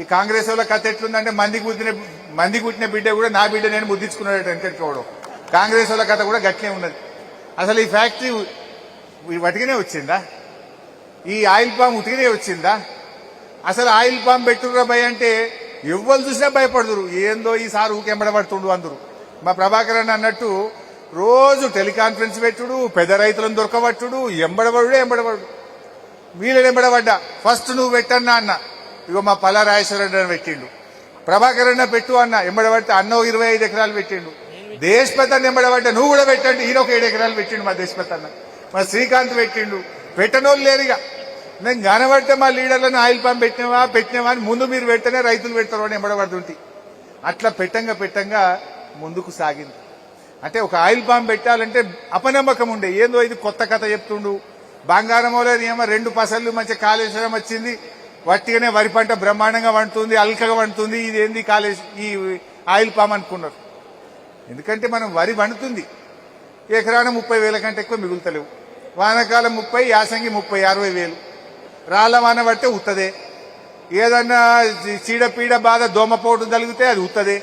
ఈ కాంగ్రెస్ వాళ్ళ కథ ఎట్లుందంటే మంది పుట్టిన మంది పుట్టిన బిడ్డ కూడా నా బిడ్డ నేను ముద్దించుకున్నాడు వెంకటరావుడు కాంగ్రెస్ వాళ్ళ కథ కూడా గట్లే ఉన్నది. అసలు ఈ ఫ్యాక్టరీ ఈ వటికనే వచ్చిందా? ఈ ఆయిల్ పామ్ ఉతికినే వచ్చిందా? అసలు ఆయిల్ పామ్ పెట్టుర్రా భయ అంటే ఎవ్వరు చూసినా భయపడదురు. ఏందో ఈ సార్ ఊకెంబడబడుతుండు అందరు. మా ప్రభాకర్ అన్న అన్నట్టు రోజు టెలికాన్ఫరెన్స్ పెట్టుడు పెద్ద రైతులను దొరకబట్టుడు ఎంబడబడు ఎంబడబడు. వీళ్ళని ఎంబడబడ్డా. ఫస్ట్ నువ్వు పెట్టన్నా అన్న. ఇగో మా పల్లా రాజేశ్వరరెడ్డి అని పెట్టిండు. ప్రభాకర్ అన్న పెట్టు అన్న ఎంబడబడితే అన్న ఇరవై ఐదు ఎకరాలు పెట్టిండు. దేశపతి అన్న నువ్వు కూడా పెట్టండి ఈయన ఒక ఏడు ఎకరాలు పెట్టిండు మా దేశపతి అన్న మా శ్రీకాంత్ పెట్టిండు. పెట్టనోళ్ళు లేరుగా నేను కనబడితే మా లీడర్లను ఆయిల్ పంప్ పెట్టినవా పెట్టినవా అని ముందు మీరు పెడితేనే రైతులు పెడతారు అని ఎంబడబడుతుంటే. అట్లా పెట్టంగా పెట్టంగా ముందుకు సాగింది. అంటే ఒక ఆయిల్ పాంప్ పెట్టాలంటే అపనమ్మకం ఉండే. ఏందో ఇది కొత్త కథ చెప్తుండు. బంగారం బంగారమోలో ఏమో రెండు పసళ్ళు మంచి కాళేశ్వరం వచ్చింది. వట్టిగానే వరి పంట బ్రహ్మాండంగా వండుతుంది అల్కగా వండుతుంది. ఇది ఏంది కాలేజ్ ఈ ఆయిల్ పామ్ అనుకున్నారు. ఎందుకంటే మనం వరి వండుతుంది. ఎకరాన ముప్పై వేల కంటే ఎక్కువ మిగులుతలేవు. వానకాలం ముప్పై యాసంగి ముప్పై అరవై వేలు. రాళ్ళ వాన పడితే ఉత్తదే. ఏదన్నా చీడపీడ బాధ దోమపోటు తలిగితే అది ఉత్తదే.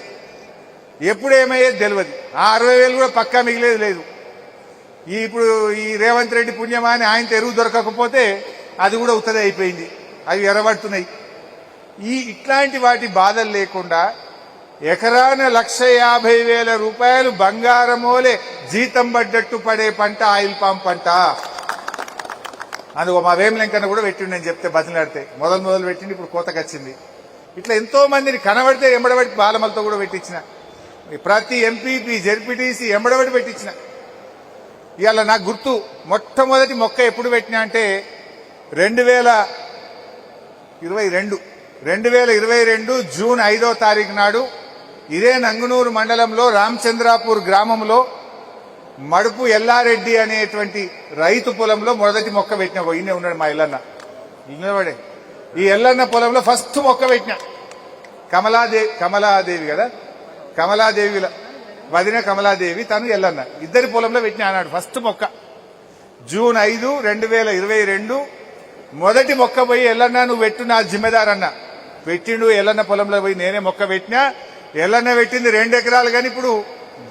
ఎప్పుడు ఏమయ్యేది తెలియదు ఆ అరవై వేలు కూడా పక్కా మిగిలేదు లేదు. ఇప్పుడు ఈ రేవంత్ రెడ్డి పుణ్యమా అని ఆయన ఎరువు దొరకకపోతే అది కూడా ఉత్తదే అయిపోయింది. అవి ఎరబడుతున్నాయి. ఈ ఇట్లాంటి వాటి బాధలు లేకుండా ఎకరాన లక్ష యాభై వేల రూపాయలు బంగారమోలే జీతం పడ్డట్టు పడే పంట ఆయిల్ పామ్ పంట. అందుకో మా వేమలెంకన్న కూడా పెట్టిండు నేను చెప్తే బతిలాడితే మొదలు మొదలు పెట్టిండి ఇప్పుడు కోతకొచ్చింది ఇట్లా ఎంతో మందిని కనబడితే ఎంబడబడి బాలమలతో కూడా పెట్టించిన. ప్రతి ఎంపీపీ జెడ్పీటీసీ ఎంబడబడి పెట్టించిన. ఇవాళ నాకు గుర్తు మొట్టమొదటి మొక్క ఎప్పుడు పెట్టినా అంటే రెండు వేల ఇరవై రెండు. రెండు వేల ఇరవై రెండు జూన్ ఐదో తారీఖు నాడు ఇదే నంగునూరు మండలంలో రామచంద్రాపూర్ గ్రామంలో మడుపు ఎల్లారెడ్డి అనేటువంటి రైతు పొలంలో మొదటి మొక్క పెట్టిన ఈయనే ఉన్నాడు మా ఎల్లన్న. నిలబడే ఈ ఎల్లన్న పొలంలో ఫస్ట్ మొక్క పెట్టిన. కమలాదేవి కమలాదేవి కదా? కమలాదేవిల వదిన కమలాదేవి తను ఎల్లన్న. ఇద్దరి పొలంలో పెట్టిన అన్నాడు ఫస్ట్ మొక్క. జూన్ ఐదు రెండు వేల ఇరవై రెండు మొదటి మొక్క పోయి ఎల్లన్న నువ్వు పెట్టు నా జిమ్మెదారన్న. పెట్టిండు ఎల్లన్న పొలంలో పోయి నేనే మొక్క పెట్టినా ఎల్లన్న పెట్టింది రెండు ఎకరాలు కానీ ఇప్పుడు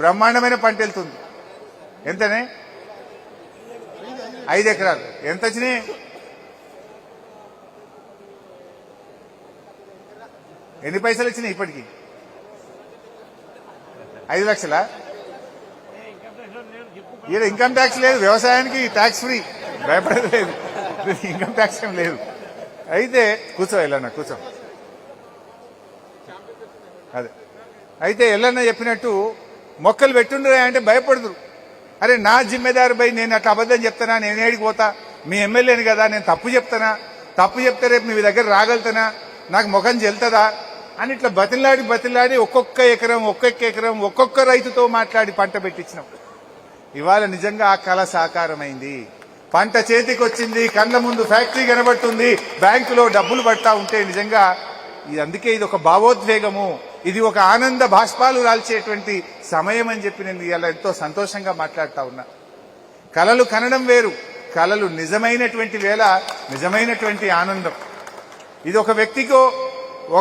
బ్రహ్మాండమైన పంట వెళ్తుంది. ఎంతనే? ఐదు ఎకరాలు. ఎంత వచ్చినాయి? ఎన్ని పైసలు వచ్చినాయి ఇప్పటికి? ఐదు లక్షలా? ఈడ ఇన్కమ్ ట్యాక్స్ లేదు వ్యవసాయానికి ట్యాక్స్ ఫ్రీ. భయపడలేదు ఇన్కమ్ ట్యాక్స్ ఏం లేదు. అయితే కూర్చో ఎల్లన్న కూర్చో. అదే. అయితే ఎల్లన్న చెప్పినట్టు మొక్కలు పెట్టుండ్రా అంటే భయపడదురు అరే నా జిమ్మెదారు బై నేను అట్లా అబద్ధం చెప్తానా? నేను ఏడికి పోతా? మీ ఎమ్మెల్యేని కదా నేను తప్పు చెప్తానా? తప్పు చెప్తే రేపు మీ దగ్గర రాగలుగుతానా? నాకు ముఖం చెల్తుందా అని ఇట్లా బతిలాడి బతిలాడి ఒక్కొక్క ఎకరం ఒక్కొక్క ఎకరం ఒక్కొక్క రైతుతో మాట్లాడి పంట పెట్టించినాం. ఇవాళ నిజంగా ఆ కళ సాకారమైంది. పంట చేతికి వచ్చింది కళ్ళ ముందు ఫ్యాక్టరీ కనబడుతుంది బ్యాంకులో డబ్బులు పడతా ఉంటే నిజంగా ఇది అందుకే ఇది ఒక భావోద్వేగము. ఇది ఒక ఆనంద బాష్పాలు రాల్చేటువంటి సమయం అని చెప్పి నేను ఇలా ఎంతో సంతోషంగా మాట్లాడుతా ఉన్నా. కళలు కనడం వేరు కళలు నిజమైనటువంటి వేళ నిజమైనటువంటి ఆనందం. ఇది ఒక వ్యక్తికో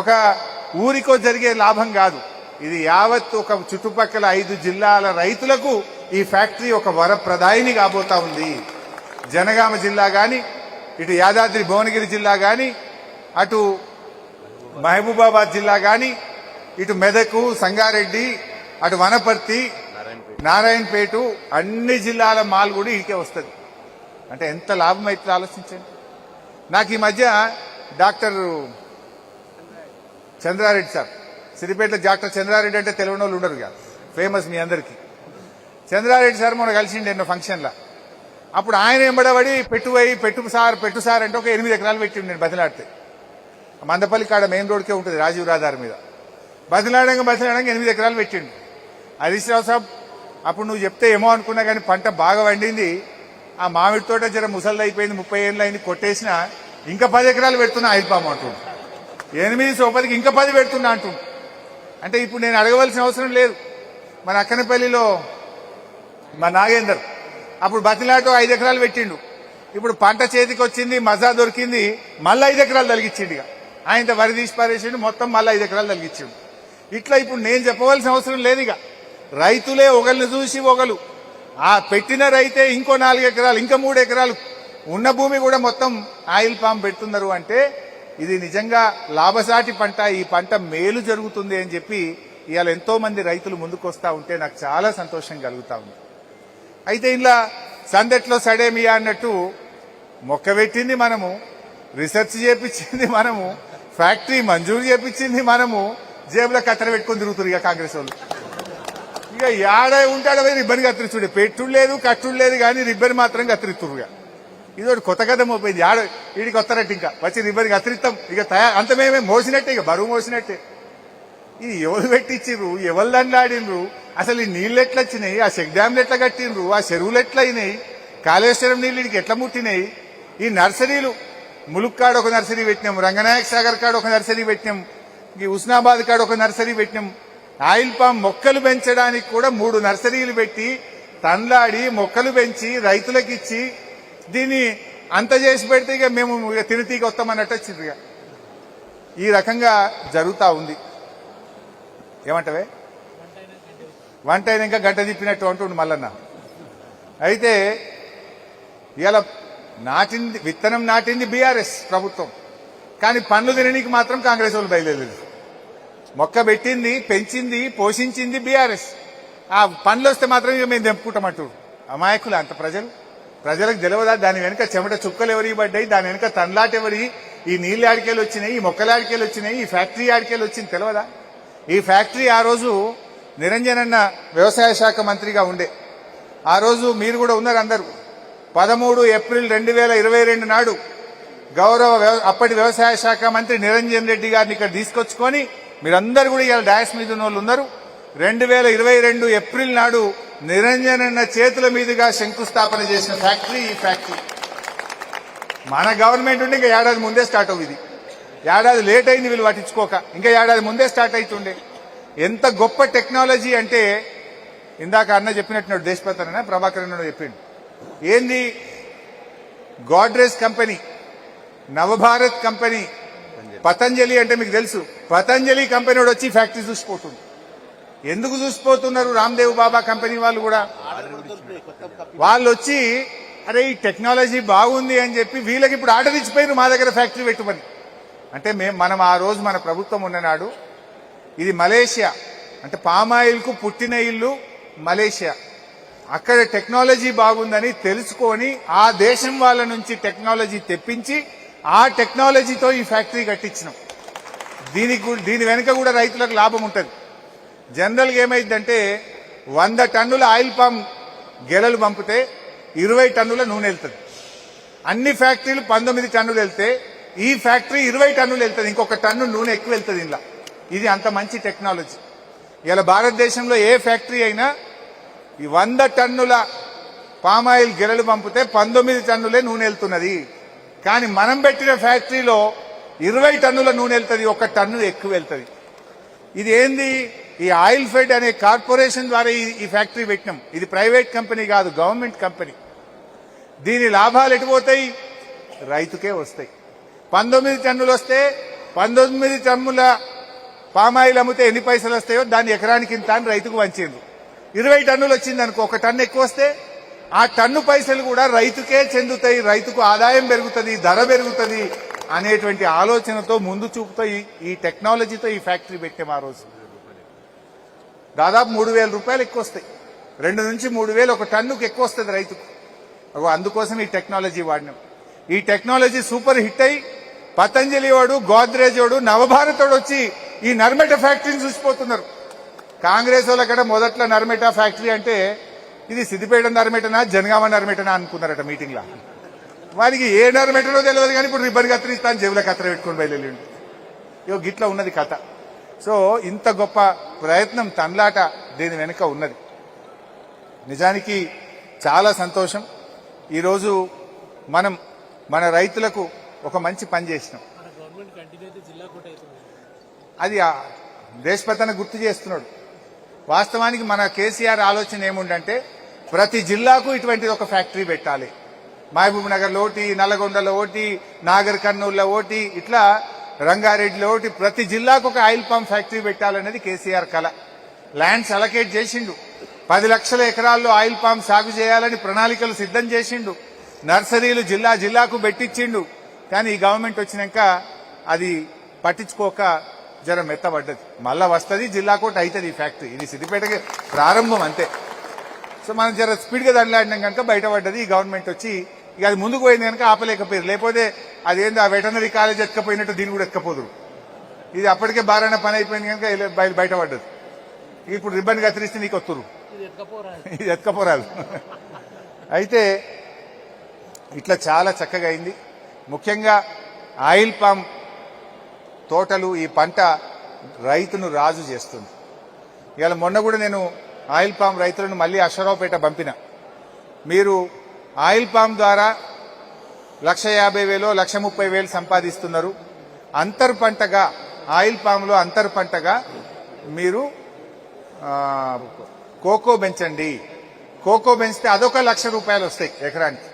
ఒక ఊరికో జరిగే లాభం కాదు. ఇది యావత్ ఒక చుట్టుపక్కల ఐదు జిల్లాల రైతులకు ఈ ఫ్యాక్టరీ ఒక వరప్రదాయిని కాబోతా ఉంది. జనగామ జిల్లా గాని ఇటు యాదాద్రి భువనగిరి జిల్లా గాని అటు మహబూబాబాద్ జిల్లా గాని ఇటు మెదకు సంగారెడ్డి అటు వనపర్తి నారాయణపేట అన్ని జిల్లాల మాల్ కూడా ఇడికే వస్తుంది. అంటే ఎంత లాభం అయితే ఆలోచించండి. నాకు ఈ మధ్య డాక్టర్ చంద్రారెడ్డి సార్ సిరిపేటలో డాక్టర్ చంద్రారెడ్డి అంటే తెలియని వాళ్ళు ఉండరు ఫేమస్ మీ అందరికీ. చంద్రారెడ్డి సార్ మొన్న కలిసిండే ఎన్నో ఫంక్షన్లో. అప్పుడు ఆయన ఎంబడబడి పెట్టువై పెట్టు సార్ పెట్టు సార్ అంటే ఒక ఎనిమిది ఎకరాలు పెట్టిండు నేను బదిలాడితే మందపల్లి కాడ మెయిన్ రోడ్కే ఉంటుంది రాజీవ్ రహదారి మీద. బదిలాడంగా బదిలాడంగా ఎనిమిది ఎకరాలు పెట్టిండు. హరీష్ రావు సాబ్ అప్పుడు నువ్వు చెప్తే ఏమో అనుకున్నా కానీ పంట బాగా వండింది ఆ మామిడి తోట జర ముసళ్ళు అయిపోయింది ముప్పై ఏళ్ళు అయింది కొట్టేసిన. ఇంకా పది ఎకరాలు పెడుతున్నా ఆయిల్ పాము అంటుండు. ఎనిమిది సోపతికి ఇంకా పది పెడుతున్నా అంటుండు. అంటే ఇప్పుడు నేను అడగవలసిన అవసరం లేదు. మన అక్కనపల్లిలో మా నాగేందర్ అప్పుడు బతిలాటో ఐదు ఎకరాలు పెట్టిండు. ఇప్పుడు పంట చేతికి వచ్చింది మజా దొరికింది మళ్ళీ ఐదు ఎకరాలు తలిగించిండు ఇక. ఆయన వరి తీసి పారేసిండు మొత్తం మళ్ళీ ఐదు ఎకరాలు తగ్గించిండు ఇట్లా ఇప్పుడు నేను చెప్పవలసిన అవసరం లేదు ఇక. రైతులే ఒకరిని చూసి ఒకరు ఆ పెట్టిన రైతే ఇంకో నాలుగు ఎకరాలు ఇంకా మూడు ఎకరాలు ఉన్న భూమి కూడా మొత్తం ఆయిల్ పామ్ పెడుతున్నారు అంటే ఇది నిజంగా లాభసాటి పంట ఈ పంట మేలు జరుగుతుంది అని చెప్పి ఇవాళ ఎంతో మంది రైతులు ముందుకు వస్తా ఉంటే నాకు చాలా సంతోషం కలుగుతా ఉంది. అయితే ఇలా సందట్లో సడేమియా అన్నట్టు మొక్క పెట్టింది మనము రీసెర్చ్ చేపించింది మనము ఫ్యాక్టరీ మంజూరు చేపించింది మనము జేబులో కత్తెర పెట్టుకుని తిరుగుతారు ఇక కాంగ్రెస్ వాళ్ళు. ఇక ఏడ ఉంటాడో రిబ్బన్ కత్తిరిచుడు పెట్టుడు లేదు కట్టుడు లేదు కానీ రిబ్బన్ మాత్రం కత్తిరిస్తురు ఇది ఒకటి కొత్త కథ మోపోయింది యాడ వీడికి వస్తారట్టు ఇంకా. వచ్చి రిబ్బన్ కత్తిరిస్తాం ఇక తయా అంత మేమే మోసినట్టే ఇక బరువు మోసినట్టే. ఇది ఎవరు పెట్టించిండ్రు ఎవరు దండాడినరు అసలు ఈ నీళ్ళు ఎట్లా వచ్చినాయి ఆ చెక్ డ్యామ్లు ఎట్లా కట్టిండ్రు? ఆ చెరువులు ఎట్లా అయినాయి కాళేశ్వరం నీళ్ళు ఇడికి ఎట్లా ముట్టినాయి? ఈ నర్సరీలు ములుక్కాడ ఒక నర్సరీ పెట్టినాం రంగనాయక సాగర్ కాడ ఒక నర్సరీ పెట్టినాం ఈ ఉస్నాబాద్ కాడ ఒక నర్సరీ పెట్టినాం. ఆయిల్ పామ్ మొక్కలు పెంచడానికి కూడా మూడు నర్సరీలు పెట్టి తండ్లాడి మొక్కలు పెంచి రైతులకు ఇచ్చి దీన్ని అంత చేసి పెడితే ఇక మేము ఇక తిరితీగ వస్తామన్నట్టు వచ్చింది ఇక. ఈ రకంగా జరుగుతా ఉంది. ఏమంటవే? వంట అయినాక గంట తిప్పినట్టు అంటుండు మల్లన్న. అయితే ఇలా నాటింది విత్తనం నాటింది బీఆర్ఎస్ ప్రభుత్వం. కానీ పండ్లు తినడానికి మాత్రం కాంగ్రెస్ వాళ్ళు బయలుదేరలేదు. మొక్క పెట్టింది పెంచింది పోషించింది బీఆర్ఎస్. ఆ పండ్లు వస్తే మాత్రం ఇక మేము తెంపుకుంటామంటూ అమాయకులు అంత ప్రజలు. ప్రజలకు తెలియదా దాని వెనుక చెమట చుక్కలు ఎవరి పడ్డాయి? దాని వెనుక తన్లాటెవరి ఈ నీళ్ళు ఆడికేలు వచ్చినాయి ఈ మొక్కల ఆడికేలు వచ్చినాయి ఈ ఫ్యాక్టరీ ఆడికేలు వచ్చింది తెలియదా ఈ ఫ్యాక్టరీ ఆ రోజు నిరంజన్ అన్న వ్యవసాయ శాఖ మంత్రిగా ఉండే. ఆ రోజు మీరు కూడా ఉన్నారు అందరూ. పదమూడు ఏప్రిల్ రెండు వేల ఇరవై రెండు నాడు గౌరవ వ్యవ- అప్పటి వ్యవసాయ శాఖ మంత్రి నిరంజన్ రెడ్డి గారిని ఇక్కడ తీసుకొచ్చుకొని మీరందరూ కూడా ఇవాళ డాయస్ మీద ఉన్న వాళ్ళు ఉన్నారు. రెండు వేల ఇరవై రెండు ఏప్రిల్ నాడు నిరంజన్ అన్న చేతుల మీదుగా శంకుస్థాపన చేసిన ఫ్యాక్టరీ ఈ ఫ్యాక్టరీ. మన గవర్నమెంట్ ఉండి ఇంకా ఏడాది ముందే స్టార్ట్ అవుతుంది ఏడాది లేట్ అయింది వీళ్ళు పట్టించుకోక. ఇంకా ఏడాది ముందే స్టార్ట్ అవుతుండే ఎంత గొప్ప టెక్నాలజీ అంటే ఇందాక అన్న చెప్పినట్టున్నాడు దేశపతన ప్రభాకర్ అన్న చెప్పిండు. ఏంది? Godrej company Navabharat company Patanjali అంటే మీకు తెలుసు. పతంజలి కంపెనీ వాడు వచ్చి ఫ్యాక్టరీ చూసిపోతుంది ఎందుకు చూసిపోతున్నారు రామ్దేవ్ బాబా కంపెనీ వాళ్ళు కూడా? వాళ్ళు వచ్చి అరే ఈ టెక్నాలజీ బాగుంది అని చెప్పి వీళ్ళకి ఇప్పుడు ఆర్డర్ ఇచ్చిపోయినారు మా దగ్గర ఫ్యాక్టరీ పెట్టుమని అంటే మేము మనం ఆ రోజు మన ప్రభుత్వం ఉన్ననాడు ఇది మలేషియా. అంటే పామాయిల్కు పుట్టిన ఇల్లు మలేషియా. అక్కడ టెక్నాలజీ బాగుందని తెలుసుకొని ఆ దేశం వాళ్ళ నుంచి టెక్నాలజీ తెప్పించి ఆ టెక్నాలజీతో ఈ ఫ్యాక్టరీ కట్టించినాం. దీనికి దీని వెనుక కూడా రైతులకు లాభం ఉంటుంది. జనరల్గా ఏమైందంటే వంద టన్నుల ఆయిల్ పామ్ గెలలు పంపితే ఇరవై టన్నుల నూనె వెళ్తుంది. అన్ని ఫ్యాక్టరీలు పంతొమ్మిది టన్నులు వెళ్తే ఈ ఫ్యాక్టరీ ఇరవై టన్నులు వెళ్తుంది ఇంకొక టన్ను నూనె ఎక్కువ వెళ్తుంది ఇలా ఇది అంత మంచి టెక్నాలజీ. ఇలా భారతదేశంలో ఏ ఫ్యాక్టరీ అయినా ఈ వంద టన్నుల పామాయిల్ గెలలు పంపితే పంతొమ్మిది టన్నులే నూనె వెళ్తున్నది. కానీ మనం పెట్టిన ఫ్యాక్టరీలో ఇరవై టన్నుల నూనె వెళ్తుంది ఒక టన్ను ఎక్కువ వెళ్తుంది. ఇది ఏంది? ఈ ఆయిల్ ఫెడ్ అనే కార్పొరేషన్ ద్వారా ఈ- ఫ్యాక్టరీ పెట్టినాం. ఇది ప్రైవేట్ కంపెనీ కాదు గవర్నమెంట్ కంపెనీ. దీని లాభాలు ఎటుపోతాయి రైతుకే వస్తాయి. పంతొమ్మిది టన్నులు వస్తే పంతొమ్మిది టన్నుల పామాయిల్ అమ్మితే ఎన్ని పైసలు వస్తాయో దాన్ని ఎకరానికి ఇంత అని రైతుకు వంచింది ఇరవై టన్నులు వచ్చింది అనుకో ఒక టన్ను ఎక్కువ వస్తే ఆ టన్ను పైసలు కూడా రైతుకే చెందుతాయి రైతుకు ఆదాయం పెరుగుతుంది ధర పెరుగుతుంది అనేటువంటి ఆలోచనతో ముందు చూపుతో ఈ- టెక్నాలజీతో ఈ ఫ్యాక్టరీ పెట్టాం ఆ రోజు. దాదాపు మూడు వేల రూపాయలు ఎక్కువ వస్తాయి. రెండు నుంచి మూడు వేలు ఒక టన్నుకు ఎక్కువ వస్తుంది రైతుకు. అందుకోసం ఈ టెక్నాలజీ వాడినాం. ఈ టెక్నాలజీ సూపర్ హిట్ అయి పతంజలి వాడు గోద్రేజ్ వాడు నవభారత్ వాడు వచ్చి ఈ నర్మెట ఫ్యాక్టరీని చూసిపోతున్నారు. కాంగ్రెస్ వాళ్ళక్కడ మొదట్లో నర్మెట ఫ్యాక్టరీ అంటే ఇది సిద్దిపేట నర్మెటనా జనగామ నర్మెటనా అనుకున్నారట మీటింగ్లో వారికి ఏ నర్మెటనో తెలియదు కానీ ఇప్పుడు రిబ్బన్ కత్తిరిస్తాను జేబుల కత్తెర పెట్టుకొని బయలుదేరి ఇగో గిట్ల ఉన్నది కథ. సో ఇంత గొప్ప ప్రయత్నం తన్లాట దీని వెనుక ఉన్నది. నిజానికి చాలా సంతోషం. ఈరోజు మనం మన రైతులకు ఒక మంచి పని చేసినాం. అది దేశపతన గుర్తు చేస్తున్నాడు. వాస్తవానికి మన కేసీఆర్ ఆలోచన ఏముందంటే ప్రతి జిల్లాకు ఇటువంటిది ఒక ఫ్యాక్టరీ పెట్టాలి. మహబూబ్ నగర్లో ఒకటి నల్లగొండలో ఒకటి నాగర్ కర్నూలులో ఒకటి ఇట్లా రంగారెడ్డిలో ఒకటి ప్రతి జిల్లాకు ఒక ఆయిల్ పామ్ ఫ్యాక్టరీ పెట్టాలనేది కేసీఆర్ కళ ల్యాండ్స్ అలకేట్ చేసిండు. పది లక్షల ఎకరాల్లో ఆయిల్ పామ్ సాగు చేయాలని ప్రణాళికలు సిద్ధం చేసిండు. నర్సరీలు జిల్లా జిల్లాకు పెట్టించిండు. కానీ ఈ గవర్నమెంట్ వచ్చినాక అది పట్టించుకోక జరం ఎత్తబడ్డది. మళ్ళా వస్తుంది జిల్లాకోటి అవుతుంది ఈ ఫ్యాక్టరీ. ఇది సిద్దిపేటకి ప్రారంభం అంతే. సో మనం జర స్పీడ్గా దండలాడినాం కనుక బయటపడ్డది. ఈ గవర్నమెంట్ వచ్చి ఇక అది ముందుకు పోయింది కనుక ఆపలేకపోయారు. లేకపోతే అదేంది ఆ వెటనరీ కాలేజ్ ఎత్తుకపోయినట్టు దీన్ని కూడా ఎత్తుకపోదురు. ఇది అప్పటికే బారాన పని అయిపోయింది కనుక బయటపడ్డది. ఇప్పుడు రిబ్బన్ కత్తిరిస్తే నీకు వస్తురు ఇది ఎత్తుకపోరాదు. అయితే ఇట్లా చాలా చక్కగా అయింది. ముఖ్యంగా ఆయిల్ పామ్ తోటలు ఈ పంట రైతును రాజు చేస్తుంది. ఇవాళ మొన్న కూడా నేను ఆయిల్ పామ్ రైతులను మళ్ళీ అశ్వరావుపేట పంపిన. మీరు ఆయిల్ పామ్ ద్వారా లక్ష యాభై వేలు లక్ష ముప్పై వేలు సంపాదిస్తున్నారు. అంతర్ పంటగా ఆయిల్ పామ్లో అంతర్ పంటగా మీరు కోకో పెంచండి కోకో పెంచితే అదొక లక్ష రూపాయలు వస్తాయి ఎకరానికి.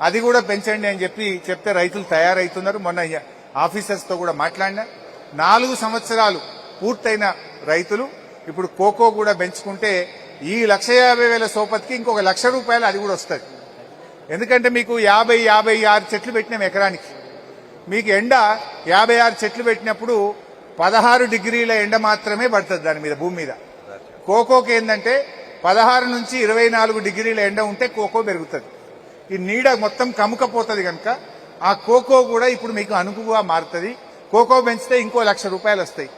అది కూడా పెంచండి అని చెప్పి చెప్తే రైతులు తయారవుతున్నారు మొన్న ఆఫీసర్స్తో కూడా మాట్లాడినా. నాలుగు సంవత్సరాలు పూర్తయిన రైతులు ఇప్పుడు కోకో కూడా పెంచుకుంటే ఈ లక్ష యాభై వేల సోపతికి ఇంకొక లక్ష రూపాయలు అది కూడా వస్తుంది. ఎందుకంటే మీకు యాభై యాభై ఆరు చెట్లు పెట్టినాం ఎకరానికి. మీకు ఎండ యాభై ఆరు చెట్లు పెట్టినప్పుడు పదహారు డిగ్రీల ఎండ మాత్రమే పడుతుంది దాని మీద భూమి మీద. కోకోకి ఏంటంటే పదహారు నుంచి ఇరవై నాలుగు డిగ్రీల ఎండ ఉంటే కోకో పెరుగుతుంది. ఈ నీడ మొత్తం కముకపోతుంది కనుక ఆ కోకో కూడా ఇప్పుడు మీకు అనుకువగా మారుతుంది. కోకో పెంచితే ఇంకో లక్ష రూపాయలు వస్తాయి.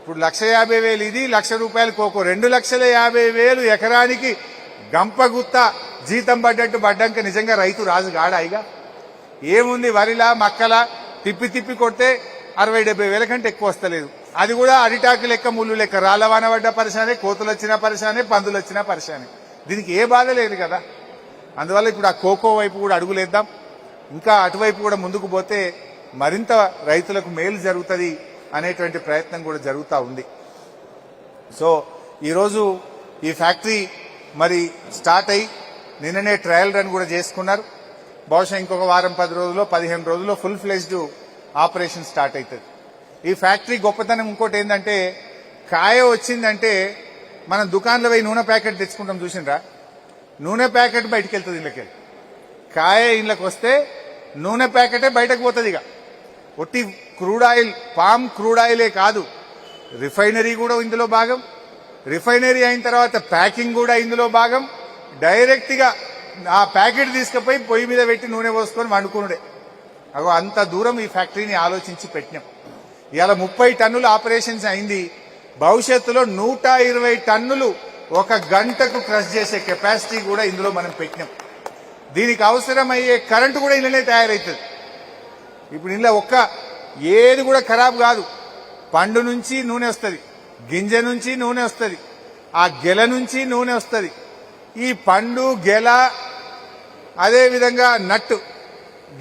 ఇప్పుడు లక్ష యాభై వేలు ఇది లక్ష రూపాయలు కోకో. రెండు లక్షల యాభై వేలు ఎకరానికి గంపగుత్త జీతం పడ్డట్టు పడ్డాక నిజంగా రైతు రాజు గాడాయిగా ఏముంది వరిలా మక్కలా తిప్పి తిప్పి కొడితే అరవై డెబ్బై వేల కంటే ఎక్కువ వస్తలేదు. అది కూడా అరిటాకు లెక్క ముళ్ళు లెక్క. రాళ్ళవాన పడ్డ పరిశానే కోతులు వచ్చిన పరిశానే పందులు వచ్చిన పరిశానే. దీనికి ఏ బాధ లేదు కదా? అందువల్ల ఇప్పుడు ఆ కోకో వైపు కూడా అడుగులేద్దాం. ఇంకా అటువైపు కూడా ముందుకు పోతే మరింత రైతులకు మేలు జరుగుతుంది అనేటువంటి ప్రయత్నం కూడా జరుగుతూ ఉంది. సో ఈరోజు ఈ ఫ్యాక్టరీ మరి స్టార్ట్ అయ్యి నిన్ననే ట్రయల్ రన్ కూడా చేసుకున్నారు. బహుశా ఇంకొక వారం పది రోజుల్లో పదిహేను రోజుల్లో ఫుల్ ఫ్లెజ్డ్ ఆపరేషన్ స్టార్ట్ అవుతుంది ఈ ఫ్యాక్టరీ గొప్పతనం ఇంకోటి ఏంటంటే కాయ వచ్చిందంటే మనం దుకాణంలో పోయి నూనె ప్యాకెట్ తెచ్చుకుంటాం చూసిండ్రా నూనె ప్యాకెట్ బయటకు వెళ్తుంది ఇళ్ళకి కాయ ఇళ్ళకి వస్తే నూనె ప్యాకెటే బయటకు పోతుంది ఇక. ఒట్టి క్రూడ్ ఆయిల్ పామ్ క్రూడ్ ఆయిలే కాదు. రిఫైనరీ కూడా ఇందులో భాగం. రిఫైనరీ అయిన తర్వాత ప్యాకింగ్ కూడా ఇందులో భాగం. డైరెక్ట్గా ఆ ప్యాకెట్ తీసుకుపోయి పొయ్యి మీద పెట్టి నూనె పోసుకొని వండుకునుడే. అగో అంత దూరం ఈ ఫ్యాక్టరీని ఆలోచించి పెట్టినాం. ఇవాళ ముప్పై టన్నుల ఆపరేషన్స్ అయింది. భవిష్యత్తులో నూట ఇరవై టన్నులు ఒక గంటకు క్రష్ చేసే కెపాసిటీ కూడా ఇందులో మనం పెట్టినాం. దీనికి అవసరమయ్యే కరెంటు కూడా ఇందులోనే తయారవుతుంది ఇప్పుడు ఇందులో ఒక్క ఏది కూడా ఖరాబ్ కాదు. పండు నుంచి నూనె వస్తుంది గింజ నుంచి నూనె వస్తుంది ఆ గెల నుంచి నూనె వస్తుంది. ఈ పండు గెల అదేవిధంగా నట్టు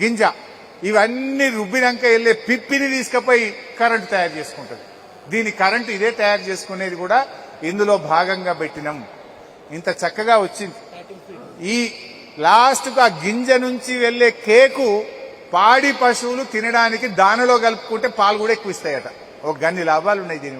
గింజ ఇవన్నీ రుబ్బినాక వెళ్ళే పిప్పిని తీసుకుపోయి కరెంటు తయారు చేసుకుంటుంది. దీని కరెంటు ఇదే తయారు చేసుకునేది కూడా ఇందులో భాగంగా పెట్టినాం. ఇంత చక్కగా వచ్చింది. ఈ లాస్ట్కు ఆ గింజ నుంచి వెళ్ళే కేకు పాడి పశువులు తినడానికి దానిలో కలుపుకుంటే పాలు కూడా ఎక్కువ ఇస్తాయట. ఒక గన్ని లాభాలు ఉన్నాయి దీనివల్ల.